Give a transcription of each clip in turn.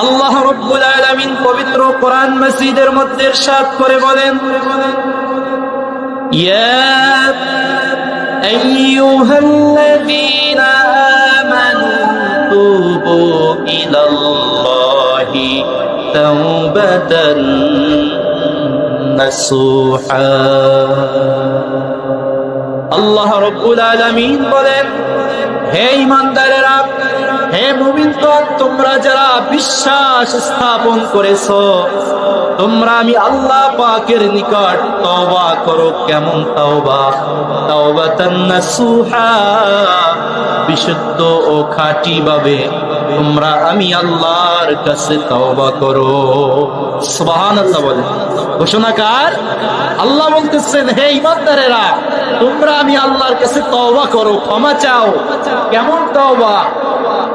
আল্লাহ রব্বুল আলামিন পবিত্র কোরআন মসজিদের মধ্যে ইরশাদ করে বলেন, ইয়া আইয়ুহাল্লাযীনা আমানু তুবু ইলাল্লাহি তাওবাতান নাসুহা। আল্লাহ রব্বুল আলামিন বলেন, হে ইমানদারেরা হে মুমিনগণ, তোমরা যারা বিশ্বাস স্থাপন করেছ, তোমরা আমি আল্লাহ পাকের নিকট তওবা করো। কেমন তওবা? তাওবাতান নাসুহা, বিশুদ্ধ ও খাঁটি ভাবে তোমরা আমি আল্লাহর কাছে তওবা করো। সুবহানাল্লাহ বলেন। ঘোষণাকার আল্লাহ বলতেছেন, হে ইমানদারেরা, তোমরা আমি আল্লাহর কাছে তওবা করো, ক্ষমা চাও। কেমন তওবা?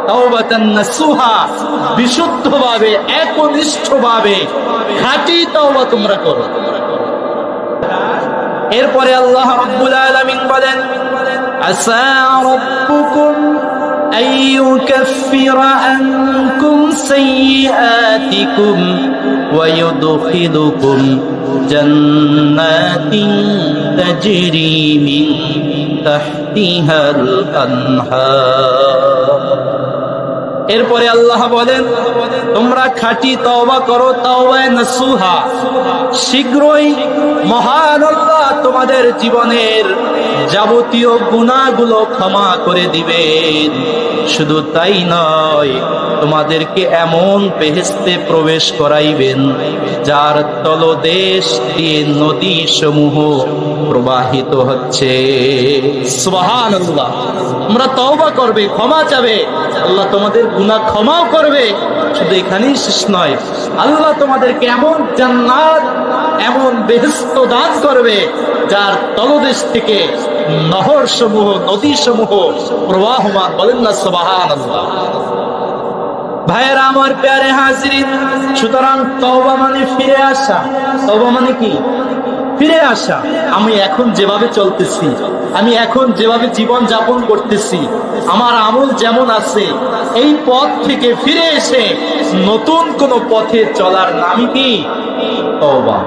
তাওবাতান নাসুহা বিশুদ্ধভাবে একনিষ্ঠভাবে খাঁটি তওবা তোমরা করো এরপরে আল্লাহ রাব্বুল আলামিন বলেন আসা রাব্বুকুম أن يكفر عنكم سيئاتكم ويدخلكم جنات تجري من تحتها الأنهار এরপরে আল্লাহ বলেন, তোমরা খাটি তওবা করো, তাওবায় নাসুহা শীঘ্রই মহান আল্লাহ তোমাদের জীবনের যাবতীয় গুণাগুলো ক্ষমা করে দিবেন। শুধু তাই নয়, তোমাদেরকে এমন বেহেস্তে প্রবেশ করাইবেন, যার তলদেশ দিয়ে নদী সমূহ প্রবাহিত হচ্ছে। তোমরা তওবা করবে, ক্ষমা চাবে। আল্লাহ তোমাদের গুনাহ ক্ষমাও করবে। শুধু এখানেই শেষ নয়, আল্লাহ তোমাদেরকে এমন জান্নাত, এমন বেহেস্ত দান করবে যার তলদেশ থেকে নহর সমূহ নদী সমূহ প্রবাহমান বলেন না সুবাহান ভাইয়েরা আমার প্যারে হাজিরিন, সুতরাং তওবা মানে ফিরে আসা। তওবা মানে কি? ফিরে আসা। আমি এখন যেভাবে চলতেছি, আমি এখন যেভাবে জীবন যাপন করতেছি, আমার আমল যেমন আছে, এই পথ থেকে ফিরে এসে নতুন কোন পথে চলার নামই কি? তওবা।